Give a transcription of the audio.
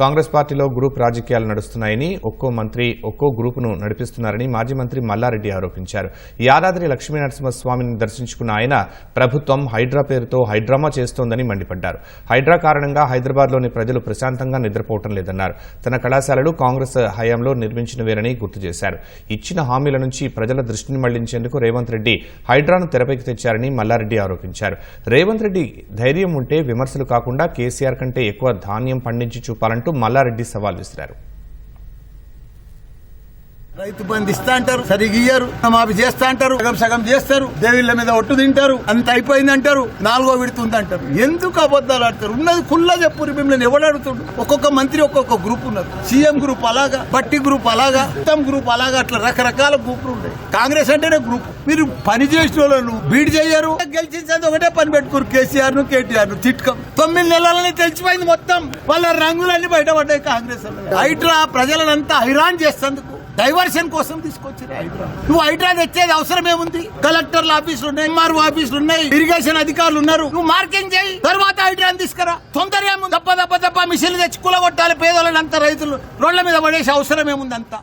కాంగ్రెస్ పార్టీలో గ్రూప్ రాజకీయాలు నడుస్తున్నాయని ఒక్కో మంత్రి ఒక్కో గ్రూపును నడిపిస్తున్నారని మాజీ మంత్రి మల్లారెడ్డి ఆరోపించారు. యాదాద్రి లక్ష్మీనరసింహస్వామిని దర్శించుకున్న ఆయన ప్రభుత్వం హైడ్రా పేరుతో హైడ్రామా చేస్తోందని మండిపడ్డారు. హైడ్రా కారణంగా హైదరాబాద్లోని ప్రజలు ప్రశాంతంగా నిద్రపోవటం లేదన్నారు. తన కళాశాలలు కాంగ్రెస్ హయాంలో నిర్మించినవేనని గుర్తు చేశారు. ఇచ్చిన హామీల నుంచి ప్రజల దృష్టిని మళ్ళించేందుకు రేవంత్ రెడ్డి హైడ్రాను తెరపైకి తెచ్చారని మల్లారెడ్డి ఆరోపించారు. రేవంత్ రెడ్డి ధైర్యం ఉంటే విమర్శలు కాకుండా కేసీఆర్ కంటే ఎక్కువ ధాన్యం పండించి చూపాలంటే మల్లారెడ్డి సవాల్ విసిరారు. రైతు బంధు ఇస్తా అంటారు సరిగ్గా ఇయ్యరు మాఫీ చేస్తా అంటారు సగం సగం చేస్తారు దేవిళ్ళ మీద ఒట్టు తింటారు అంత అయిపోయింది అంటారు నాలుగో విడుతుంది అంటారు. ఎందుకు అబద్ధాలు ఆడతారు? ఉన్నది కుల్లా చెప్పు మిమ్మల్ని ఎవడు అడుగుతాడు? ఒక్కొక్క మంత్రి ఒక్కొక్క గ్రూప్ ఉన్నారు సీఎం గ్రూప్ అలాగా పట్టి గ్రూప్ అలాగా ఉత్తమ్ గ్రూప్ అలాగా అట్లా రకరకాల గ్రూపులు ఉంటాయి కాంగ్రెస్ అంటేనే గ్రూప్. మీరు పని చేసిన వాళ్ళు బీడ్ చేయరు. గెలిచించేది ఒకటే పని పెట్టుకోరు. కేసీఆర్ను కేటీఆర్ను తిట్టుకం తొమ్మిది నెలలని తెలిసిపోయింది మొత్తం. వాళ్ళ రంగులన్నీ బయటపడ్డాయి కాంగ్రెస్ వాళ్ళు. హైడ్రా ప్రజలనంతా హైరాన్ చేసేందుకు డైవర్షన్ కోసం తీసుకొచ్చారు హైడ్రా నువ్వు హైడ్రా తెచ్చేది అవసరం ఏముంది? కలెక్టర్ల ఆఫీసులు ఉన్నాయి ఎంఆర్ఓ ఆఫీసులు ఉన్నాయి ఇరిగేషన్ అధికారులు ఉన్నారు. నువ్వు మార్కింగ్ చేయి తర్వాత హైడ్రాని తీసుకురా. తొందర ఏముంది? దప్ప దప్ప దప్ప మిషన్లు తెచ్చి కూలగొట్టాలి పేదోళ్ళని అంత రైతులు. రోడ్ల మీద పడేసి అవసరం ఏముంది అంతా?